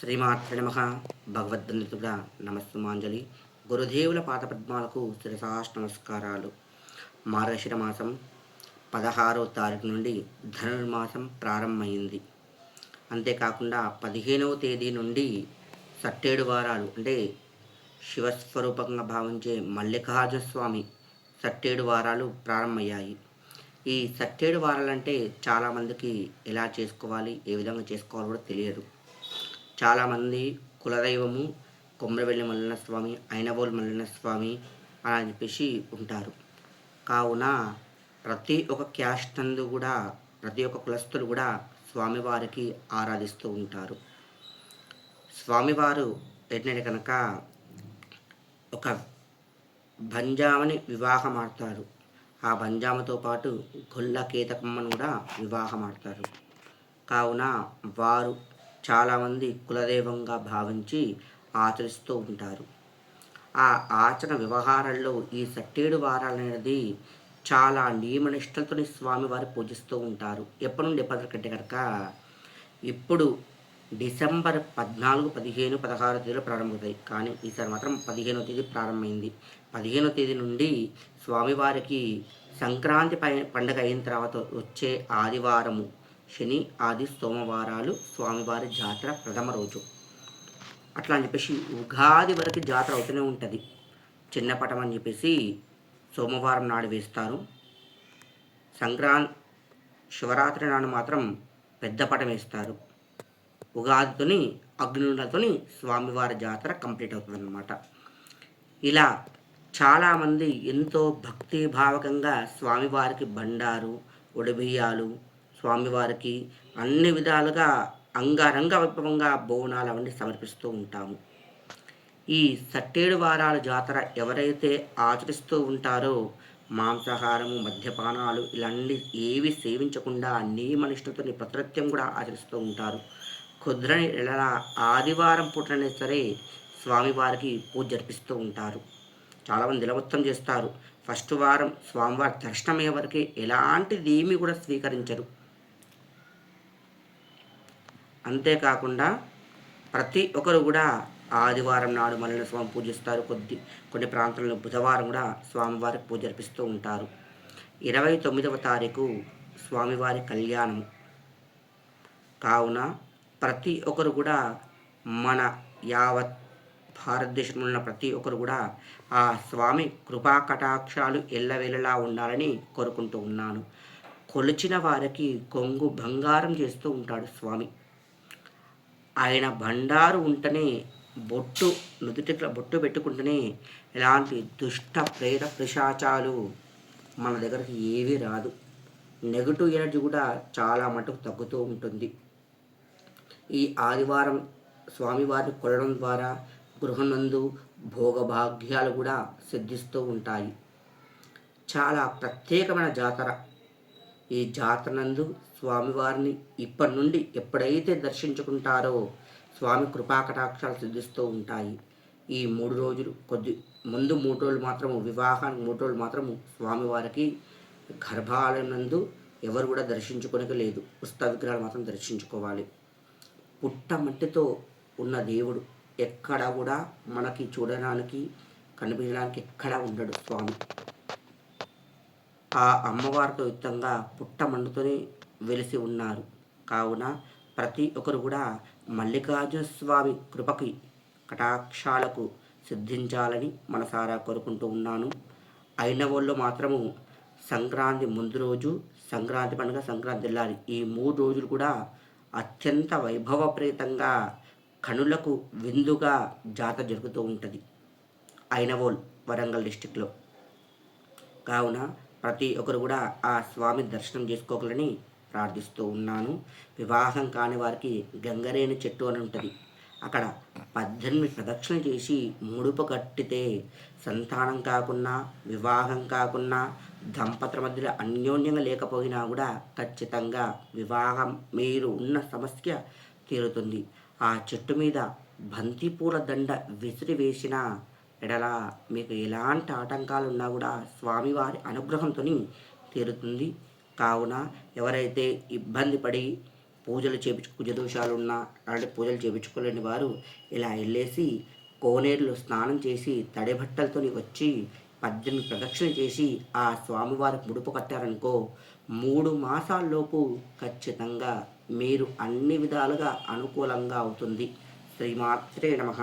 శ్రీమాత్ర నమ. భగవద్బంధుగా నమస్సుమాంజలి. గురుదేవుల పాదపద్మాలకు శిరసాష్ నమస్కారాలు. మార్గశిర మాసం పదహారో తారీఖు నుండి ధనుర్మాసం ప్రారంభమైంది. అంతేకాకుండా పదిహేనవ తేదీ నుండి సట్టేడు వారాలు అంటే శివస్వరూపంగా భావించే మల్లికార్జున స్వామి సట్టేడు వారాలు ప్రారంభమయ్యాయి. ఈ సట్టేడు వారాలంటే చాలామందికి ఎలా చేసుకోవాలి ఏ విధంగా చేసుకోవాలో కూడా తెలియదు. చాలామంది కులదైవము కొమ్మరవెల్లి మల్లన్న స్వామి అయినవోలు మల్లన్న స్వామి అని చెప్పేసి ఉంటారు. కావున ప్రతి ఒక్క క్యాస్ట్ నందు కూడా ప్రతి ఒక్క కులస్తులు కూడా స్వామివారికి ఆరాధిస్తూ ఉంటారు. స్వామివారు ఏంటంటే కనుక ఒక భంజామని వివాహం ఆడతారు ఆ భంజామతో పాటు గొల్ల కేతకమ్మను కూడా వివాహం ఆడతారు కావున వారు చాలామంది కులదైవంగా భావించి ఆచరిస్తూ ఉంటారు. ఆ ఆచరణ వ్యవహారాల్లో ఈ సట్టేడు వారాలనేది చాలా నియమనిష్టతోని స్వామివారు పూజిస్తూ ఉంటారు. ఎప్పటి నుండి ఎప్పటికంటే కనుక ఇప్పుడు డిసెంబర్ పద్నాలుగు పదిహేను పదహారు తేదీలో ప్రారంభమవుతాయి. కానీ ఈసారి మాత్రం పదిహేనో తేదీ ప్రారంభమైంది. పదిహేనో తేదీ నుండి స్వామివారికి సంక్రాంతి పై పండుగ అయిన తర్వాత వచ్చే ఆదివారము శని ఆది సోమవారాలు స్వామివారి జాతర ప్రథమ రోజు. అట్లా అని చెప్పేసి ఉగాది వరకు జాతర అవుతూనే ఉంటుంది. చిన్నపటం అని చెప్పేసి సోమవారం నాడు వేస్తారు. సంక్రాంతి శివరాత్రి నాడు మాత్రం పెద్ద పటం వేస్తారు. ఉగాదితోని అగ్నులతోని స్వామివారి జాతర కంప్లీట్ అవుతుందన్నమాట. ఇలా చాలామంది ఎంతో భక్తిభావకంగా స్వామివారికి బండారు ఒడిబియ్యాలు స్వామివారికి అన్ని విధాలుగా అంగరంగ వైభవంగా బోనాలు అవన్నీ సమర్పిస్తూ ఉంటాము. ఈ సట్టేడు వారాల జాతర ఎవరైతే ఆచరిస్తూ ఉంటారో మాంసాహారము మద్యపానాలు ఇలాంటి ఏవి సేవించకుండా నియమనిష్టతని ప్రతృత్యం కూడా ఆచరిస్తూ ఉంటారు. కుద్రని ఎలా ఆదివారం పూటనే సరే స్వామివారికి పూజ జరిపిస్తూ ఉంటారు. చాలామంది నిలవత్తం చేస్తారు. ఫస్ట్ వారం స్వామివారి దర్శనమయ్యే వరకు ఎలాంటిది ఏమీ కూడా స్వీకరించరు. అంతేకాకుండా ప్రతి ఒక్కరు కూడా ఆదివారం నాడు మల్లన్న స్వామి పూజిస్తారు. కొద్ది కొన్ని ప్రాంతాల్లో బుధవారం కూడా స్వామివారికి పూజ జరిపిస్తూ ఉంటారు. ఇరవై తొమ్మిదవ తారీఖు స్వామివారి కళ్యాణం కావున ప్రతి ఒక్కరు కూడా మన యావత్ భారతదేశంలో ఉన్న ప్రతి ఒక్కరు కూడా ఆ స్వామి కృపా కటాక్షాలు ఎల్లవేళలా ఉండాలని కోరుకుంటూ ఉన్నాను. కొలిచిన వారికి కొంగు బంగారం చేస్తూ ఉంటాడు స్వామి. ఆయన బండారు ఉంటేనే బొట్టు నుదుటి బొట్టు పెట్టుకుంటేనే ఎలాంటి దుష్ట ప్రేర పిశాచాలు మన దగ్గరికి ఏవి రాదు. నెగటివ్ ఎనర్జీ కూడా చాలా మటుకు తగ్గుతూ ఉంటుంది. ఈ ఆదివారం స్వామివారిని కొలడం ద్వారా గృహనందు భోగభాగ్యాలు కూడా సిద్ధిస్తూ ఉంటాయి. చాలా ప్రత్యేకమైన జాతర. ఈ జాతర నందు స్వామివారిని ఇప్పటి నుండి ఎప్పుడైతే దర్శించుకుంటారో స్వామి కృపాకటాక్షాలు సిద్ధిస్తూ ఉంటాయి. ఈ మూడు రోజులు కొద్ది ముందు మూడు రోజులు మాత్రము వివాహానికి మూడు రోజులు మాత్రము స్వామివారికి గర్భాలయనందు ఎవరు కూడా దర్శించుకోనికి లేదు. పుస్త విగ్రహాలు మాత్రం దర్శించుకోవాలి. పుట్ట మట్టితో ఉన్న దేవుడు ఎక్కడ కూడా మనకి చూడడానికి కనిపించడానికి ఎక్కడ ఉండడు స్వామి. ఆ అమ్మవారితో యుద్ధంగా పుట్టమండుతూనే వెలిసి ఉన్నారు. కావున ప్రతి ఒక్కరు కూడా మల్లికార్జున స్వామి కృపకి కటాక్షాలకు సిద్ధించాలని మనసారా కోరుకుంటూ ఉన్నాను. అయిన వాళ్ళు మాత్రము సంక్రాంతి ముందు రోజు సంక్రాంతి పండుగ సంక్రాంతి తెల్లారి ఈ మూడు రోజులు కూడా అత్యంత వైభవప్రేతంగా కనులకు విందుగా జాతర జరుగుతూ ఉంటుంది. అయినవోల్ వరంగల్ డిస్టిక్లో. కావున ప్రతి ఒక్కరు కూడా ఆ స్వామి దర్శనం చేసుకోగలని ప్రార్థిస్తూ ఉన్నాను. వివాహం కాని వారికి గంగరేణి చెట్టు అని ఉంటుంది. అక్కడ పద్దెనిమిది ప్రదక్షిణలు చేసి ముడుపు కట్టితే సంతానం కాకున్నా వివాహం కాకున్నా దంపతుల మధ్యలో అన్యోన్యంగా లేకపోయినా కూడా ఖచ్చితంగా వివాహం మీరు ఉన్న సమస్య తీరుతుంది. ఆ చెట్టు మీద బంతిపూల దండ విసిరి వేసిన ఎడల మీకు ఎలాంటి ఆటంకాలు ఉన్నా కూడా స్వామివారి అనుగ్రహంతో తీరుతుంది. కావున ఎవరైతే ఇబ్బంది పడి పూజలు చేపించు కుజ దోషాలు ఉన్నా అలాంటి పూజలు చేపించుకోలేని వారు ఇలా వెళ్ళేసి కోనేరులో స్నానం చేసి తడిబట్టలతో వచ్చి పద్దెనిమిది ప్రదక్షిణ చేసి ఆ స్వామివారికి ముడుపు కట్టారనుకో మూడు మాసాల్లోపు ఖచ్చితంగా మీరు అన్ని విధాలుగా అనుకూలంగా అవుతుంది. శ్రీమాత్రే నమ.